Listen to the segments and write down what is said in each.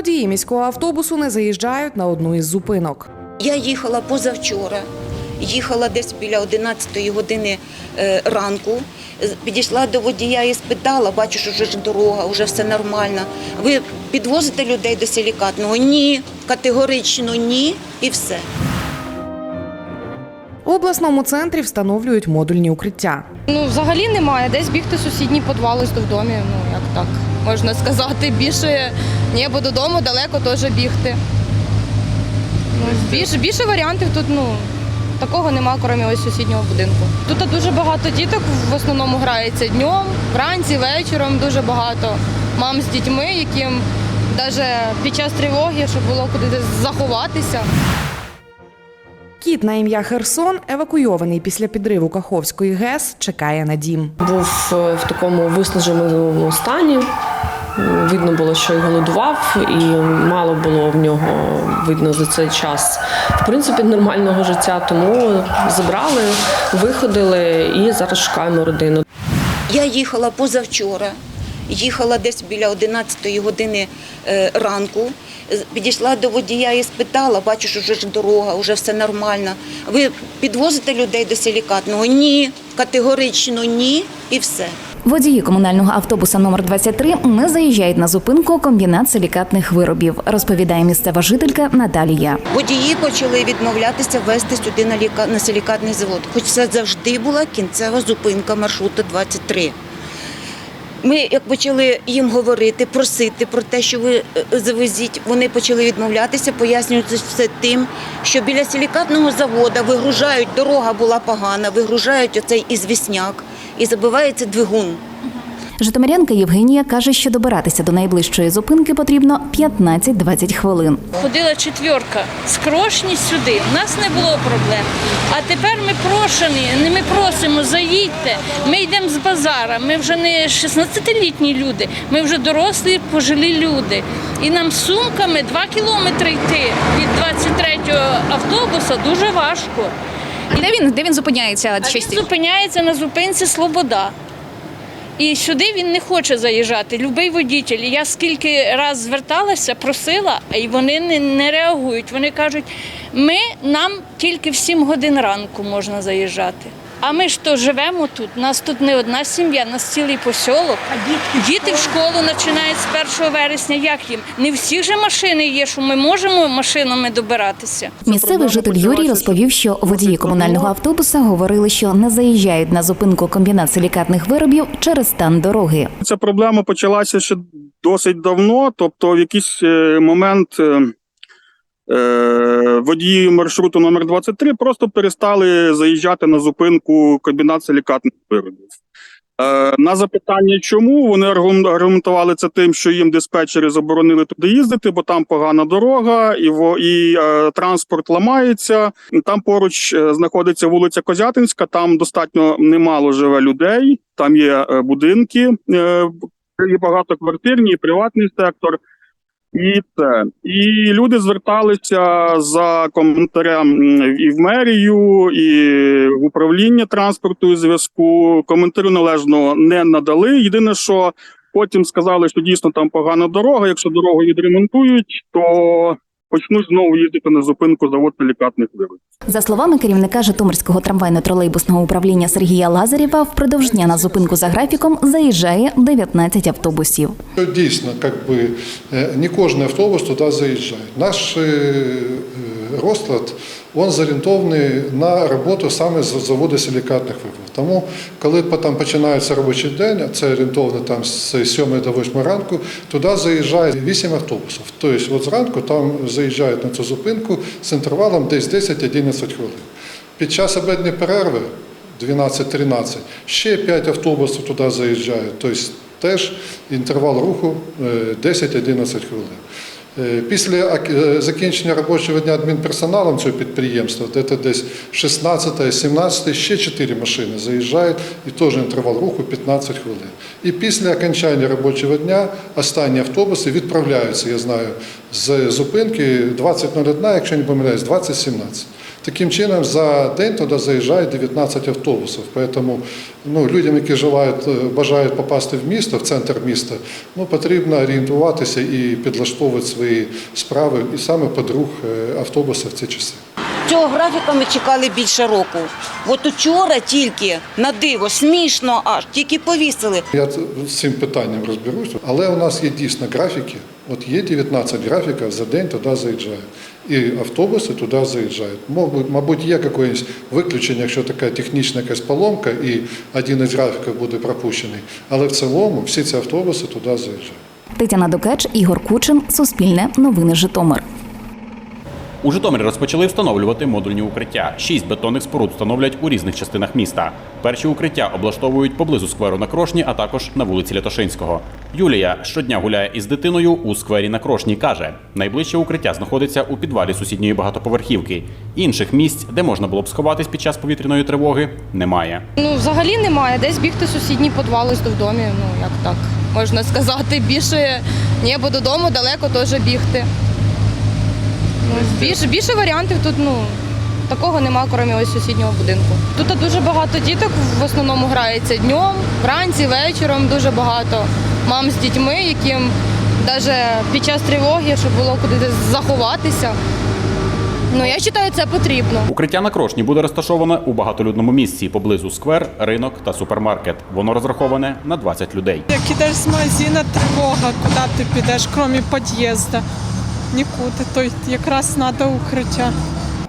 Водії міського автобусу не заїжджають на одну із зупинок. Я їхала позавчора, їхала десь біля 11 години е, ранку. Підійшла до водія і спитала, бачу, що вже ж дорога, вже все нормально. Ви підвозите людей до силікатного? Ні, категорично ні, і все. В обласному центрі встановлюють модульні укриття. Ну, взагалі немає. Десь бігти підвал в домі. Ну, як так можна сказати. Більше ні, бо додому далеко теж бігти. Ну, більше, більше варіантів тут, ну, такого нема, крім ось сусіднього будинку. Тут дуже багато діток в основному грається днем, вранці, вечором дуже багато. Мам з дітьми, яким навіть під час тривоги, щоб було куди заховатися. Кіт на ім'я Херсон, евакуйований після підриву Каховської ГЕС, чекає на дім. був е, в такому виснаженому стані. Видно було, що й голодував, і мало було в нього видно за цей час в принципі нормального життя. Тому забрали, виходили і зараз шукаємо родину. Я їхала позавчора, їхала десь біля 11 години е, ранку. Підійшла до водія і спитала, бачу, що вже ж дорога, вже все нормально. Ви підвозите людей до силікатного? Ні, категорично ні, і все. Водії комунального автобуса номер 23 не заїжджають на зупинку комбінат силікатних виробів, розповідає місцева жителька Наталія. Водії почали відмовлятися вести сюди на, ліка... на силікатний завод, хоч це завжди була кінцева зупинка маршруту 23. Ми як почали їм говорити, просити про те, що ви е, завезіть, вони почали відмовлятися, пояснюючи все тим, що біля силікатного заводу вигружають, дорога була погана, вигружають оцей ізвісняк і забивається двигун. Житомирянка Євгенія каже, що добиратися до найближчої зупинки потрібно 15-20 хвилин. Ходила четверка з Крошні сюди. У нас не було проблем. А тепер ми прошені, не ми просимо, заїдьте. Ми йдемо з базара. Ми вже не 16-літні люди, ми вже дорослі, пожилі люди. І нам з сумками 2 кілометри йти від 23-го автобуса дуже важко. Де він, де він зупиняється? А він зупиняється на зупинці Слобода. І сюди він не хоче заїжджати. Любий водітель. Я скільки раз зверталася, просила, і вони не, не реагують. Вони кажуть, ми нам тільки в 7 годин ранку можна заїжджати. А ми ж то живемо тут. У нас тут не одна сім'я, у нас цілий посілок. Діти в школу починають з 1 вересня. Як їм? Не всі ж машини є, що ми можемо машинами добиратися. Місцевий житель Юрій розповів, що водії комунального автобуса говорили, що не заїжджають на зупинку комбінат силікатних виробів через стан дороги. Ця проблема почалася ще досить давно. Тобто, в якийсь е, момент е, водії маршруту номер 23 просто перестали заїжджати на зупинку комбінат силікатних виробів. Е, На запитання, чому вони аргументували це тим, що їм диспетчери заборонили туди їздити, бо там погана дорога, і во і е, транспорт ламається. Там поруч е, знаходиться вулиця Козятинська. Там достатньо немало живе людей. Там є е, будинки, е, і багатоквартирні, і приватний сектор. І це. І люди зверталися за коментарем і в мерію, і в управління транспорту і зв'язку. Коментарю належно не надали. Єдине, що потім сказали, що дійсно там погана дорога. Якщо дорогу відремонтують, то почнуть знову їздити на зупинку завод силікатних виробів. За словами керівника Житомирського трамвайно-тролейбусного управління Сергія Лазарєва, впродовж дня на зупинку за графіком заїжджає 19 автобусів. Дійсно, как би, е, не кожен автобус туди заїжджає. Наш е, е, розклад він зорієнтований на роботу саме з заводу силікатних виробів. Тому, коли там починається робочий день, це орієнтовно там з 7 до 8 ранку, туди заїжджає 8 автобусів. Тобто, от зранку там заїжджають на цю зупинку з інтервалом десь 10-11 хвилин. Під час обідньої перерви 12-13 ще 5 автобусів туди заїжджають. Тобто теж інтервал руху е, 10-11 хвилин. Е, Після е, закінчення робочого дня адмінперсоналом цього підприємства, де це десь 16-17, ще 4 машини заїжджають, і теж інтервал руху 15 хвилин. І після окончання робочого дня останні автобуси відправляються, я знаю, з зупинки 20.01, якщо не помиляюсь, 20.17. Таким чином, за день туди заїжджає 19 автобусів. Тому ну, людям, які желають, е, бажають попасти в місто, в центр міста, ну, потрібно орієнтуватися і підлаштовувати свої справи, і саме под рух е, автобуса в ці часи. Цього графіка ми чекали більше року. От учора тільки на диво, смішно аж, тільки повісили. Я з цим питанням розберусь, але у нас є дійсно графіки. От є 19 графіків за день туди заїжджають. І автобуси туди заїжджають. Мабуть, є якесь виключення, якщо така технічна якась поломка, і один із графіків буде пропущений. Але в цілому всі ці автобуси туди заїжджають. Тетяна Докеч, Ігор Кучин, Суспільне, Новини Житомир. У Житомирі розпочали встановлювати модульні укриття. Шість бетонних споруд встановлять у різних частинах міста. Перші укриття облаштовують поблизу скверу на Крошні, а також на вулиці Лятошинського. Юлія щодня гуляє із дитиною у сквері на Крошні. каже, найближче укриття знаходиться у підвалі сусідньої багатоповерхівки. Інших місць, де можна було б сховатись під час повітряної тривоги, немає. Ну, взагалі немає. Десь бігти в сусідній підвал із домі, ну як так можна сказати. Більше ні, бо додому далеко теж бігти. Ну, більше, більше варіантів тут, ну. Такого нема, крім ось сусіднього будинку. Тут дуже багато діток в основному грається днем, вранці, вечором дуже багато мам з дітьми, яким навіть під час тривоги, щоб було куди заховатися. Ну, я вважаю, це потрібно. Укриття на Крошні буде розташоване у багатолюдному місці поблизу сквер, ринок та супермаркет. Воно розраховане на 20 людей. Як ідеш з магазину, тривога, куди ти підеш, крім під'їзду. Нікуди, то якраз треба укриття.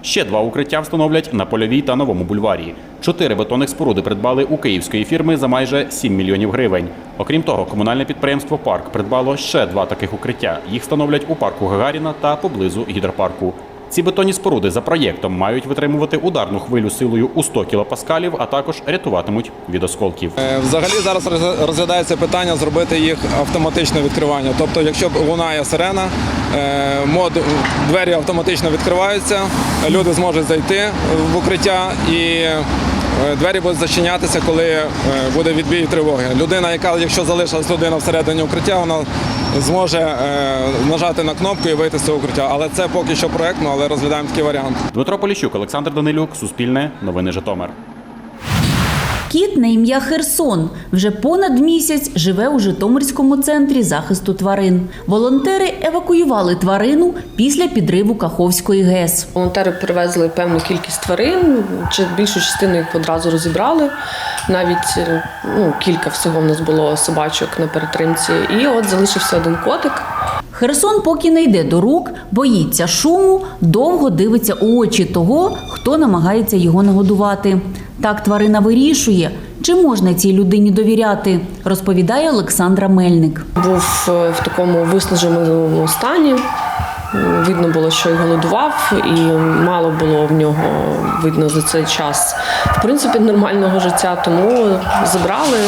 Ще два укриття встановлять на польовій та новому бульварі. Чотири бетонних споруди придбали у київської фірми за майже 7 мільйонів гривень. Окрім того, комунальне підприємство Парк придбало ще два таких укриття. Їх встановлять у парку Гагаріна та поблизу гідропарку. Ці бетонні споруди за проєктом мають витримувати ударну хвилю силою у 100 кілопаскалів, а також рятуватимуть від осколків. Е, Взагалі зараз роз- розглядається питання зробити їх автоматичне відкривання. Тобто, якщо лунає сирена, е, мод двері автоматично відкриваються, люди зможуть зайти в укриття і двері будуть зачинятися, коли е, буде відбій тривоги. Людина, яка якщо залишилась людина всередині укриття, вона зможе е, нажати на кнопку і вийти з цього укриття. Але це поки що проєктно, але розглядаємо такий варіант. Дмитро Поліщук, Олександр Данилюк, Суспільне, Новини Житомир. Кіт на ім'я Херсон вже понад місяць живе у Житомирському центрі захисту тварин. Волонтери евакуювали тварину після підриву Каховської ГЕС. Волонтери привезли певну кількість тварин, чи більшу частину їх одразу розібрали. Навіть е, ну, кілька всього в нас було собачок на перетримці. І от залишився один котик. Херсон поки не йде до рук, боїться шуму, довго дивиться у очі того, хто намагається його нагодувати. Так тварина вирішує, чи можна цій людині довіряти, розповідає Олександра Мельник. Був е, в такому виснаженому стані. Видно було, що й голодував, і мало було в нього видно за цей час в принципі нормального життя. Тому забрали,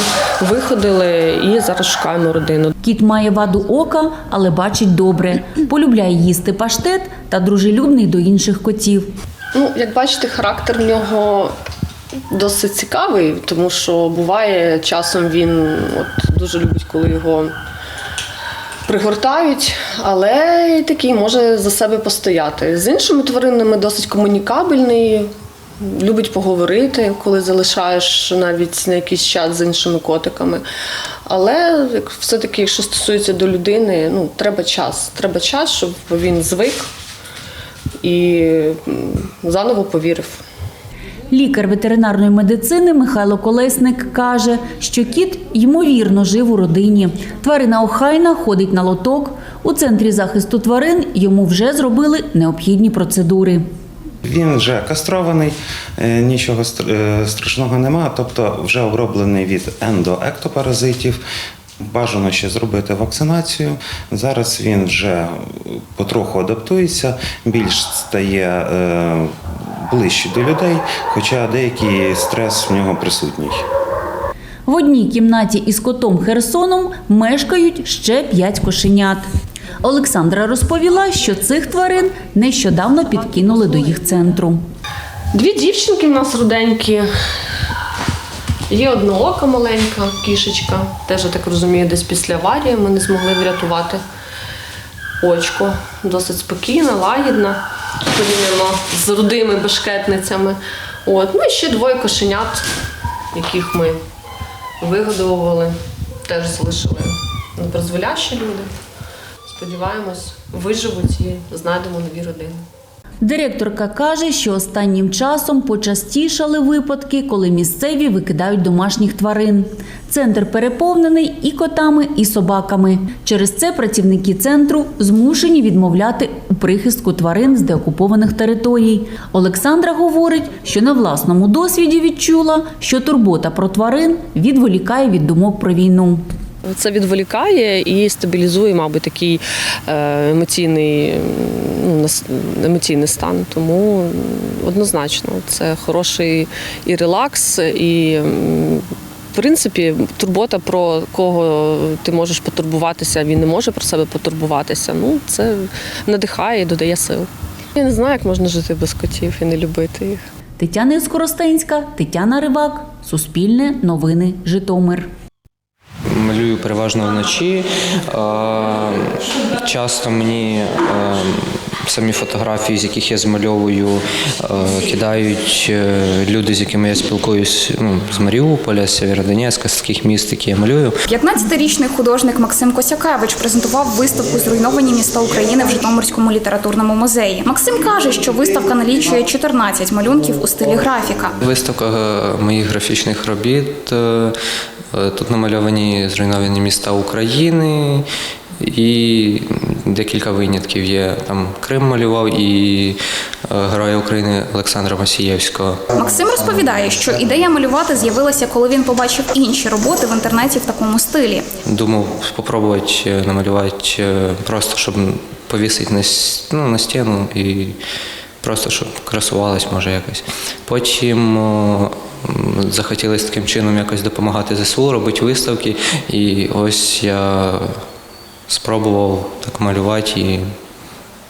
виходили і зараз шукаємо родину. Кіт має ваду ока, але бачить добре. Полюбляє їсти паштет та дружелюбний до інших котів. Ну, як бачите, характер в нього досить цікавий, тому що буває часом він от, дуже любить, коли його пригортають, але й такий може за себе постояти. З іншими тваринами досить комунікабельний. Любить поговорити, коли залишаєш навіть на якийсь час з іншими котиками. Але все-таки, якщо стосується до людини, ну треба час. Треба час, щоб він звик і заново повірив. Лікар ветеринарної медицини Михайло Колесник каже, що кіт ймовірно жив у родині. Тварина охайна ходить на лоток. У центрі захисту тварин йому вже зробили необхідні процедури. Він вже кастрований, е, нічого е, страшного нема, тобто вже оброблений від ендоектопаразитів. Бажано ще зробити вакцинацію. Зараз він вже потроху адаптується, більш стає е, ближче до людей, хоча деякий стрес в нього присутній. В одній кімнаті із котом Херсоном мешкають ще п'ять кошенят. Олександра розповіла, що цих тварин нещодавно підкинули до їх центру. Дві дівчинки в нас руденькі. Є одноока маленька кішечка. Теж я так розумію, десь після аварії ми не змогли врятувати очко. Досить спокійна, лагідна. Порівняно з рудими бешкетницями. От. Ну і ще двоє кошенят, яких ми вигодовували, теж залишили непризволящі люди. Сподіваємось, виживуть і знайдемо нові родини. Директорка каже, що останнім часом почастішали випадки, коли місцеві викидають домашніх тварин. Центр переповнений і котами, і собаками. Через це працівники центру змушені відмовляти у прихистку тварин з деокупованих територій. Олександра говорить, що на власному досвіді відчула, що турбота про тварин відволікає від думок про війну. Це відволікає і стабілізує, мабуть, такий е, емоційний, ну, емоційний стан. Тому однозначно це хороший і релакс, і в принципі турбота про кого ти можеш потурбуватися, він не може про себе потурбуватися. Ну, це надихає і додає сил. Я не знаю, як можна жити без котів і не любити їх. Тетяна Іскоростенська, Тетяна Рибак, Суспільне, Новини, Житомир. Малюю переважно вночі. Е, Часто мені е, самі фотографії, з яких я змальовую, е, кидають люди, з якими я спілкуюсь ну, з Маріуполя, з Сєвєродонецька, з таких міст, які я малюю. 15-річний художник Максим Косякевич презентував виставку Зруйновані міста України в Житомирському літературному музеї. Максим каже, що виставка налічує 14 малюнків у стилі графіка. Виставка моїх графічних робіт. Е, Тут намальовані зруйновані міста України. І декілька винятків є. Там Крим малював і е, Героя України Олександра Масієвського. Максим розповідає, що ідея малювати з'явилася, коли він побачив інші роботи в інтернеті в такому стилі. Думав спробувати е, намалювати просто, щоб повісити на, ну, на стіну і просто щоб красувалось, може якось. Потім захотілося таким чином якось допомагати ЗСУ, робити виставки. І ось я спробував так малювати і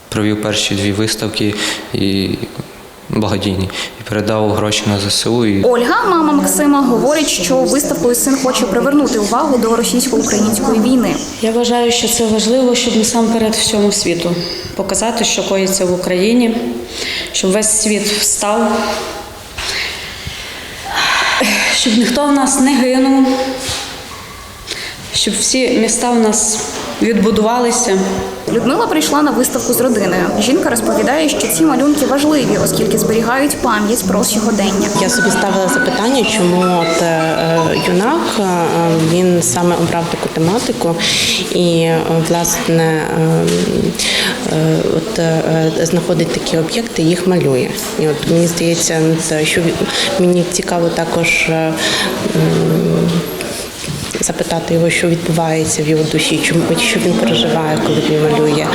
провів перші дві виставки і благодійні. І передав гроші на ЗСУ. І Ольга, мама Максима, говорить, що виставкою син хоче привернути увагу до російсько-української війни. Я вважаю, що це важливо, щоб насамперед всьому світу показати, що коїться в Україні, щоб весь світ встав, щоб ніхто в нас не гинув, щоб всі міста в нас відбудувалися. Людмила прийшла на виставку з родиною. Жінка розповідає, що ці малюнки важливі, оскільки зберігають пам'ять про сьогодення. Я собі ставила запитання, чому от е, юнак е, він саме обрав таку тематику, і е, власне е, е, е, знаходить такі об'єкти, їх малює. І от мені здається, що мені цікаво також. Запитати його, що відбувається в його душі, чому що він переживає, коли він малює е,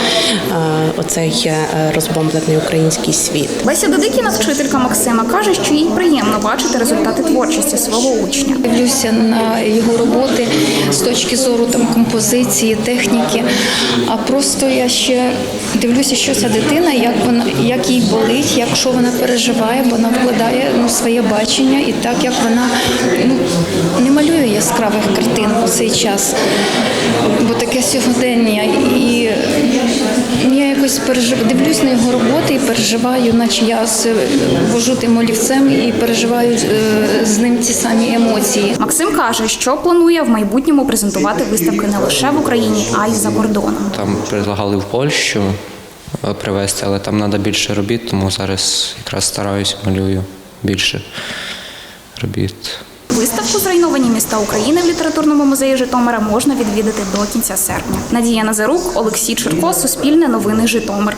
оцей е, розбомблений український світ. Леся Додикіна, вчителька Максима, каже, що їй приємно бачити результати творчості свого учня. Дивлюся на його роботи з точки зору там композиції, техніки. А просто я ще дивлюся, що ця дитина, як вона як їй болить, як що вона переживає, бо вона вкладає ну, своє бачення і так як вона ну, не малює яскравих картин у цей час, бо таке сьогодення. І я якось пережив... дивлюсь на його роботи і переживаю, наче я з- вожу тим олівцем і переживаю е, з ним ті самі емоції. Максим каже, що планує в майбутньому презентувати виставки не лише в Україні, а й за кордоном. там предлагали в Польщу е, привезти, але там треба більше робіт, тому зараз якраз стараюсь, малюю більше робіт. Виставку Зруйновані міста України в літературному музеї Житомира можна відвідати до кінця серпня. Надія Назарук, Олексій Черко, Суспільне новини Житомир.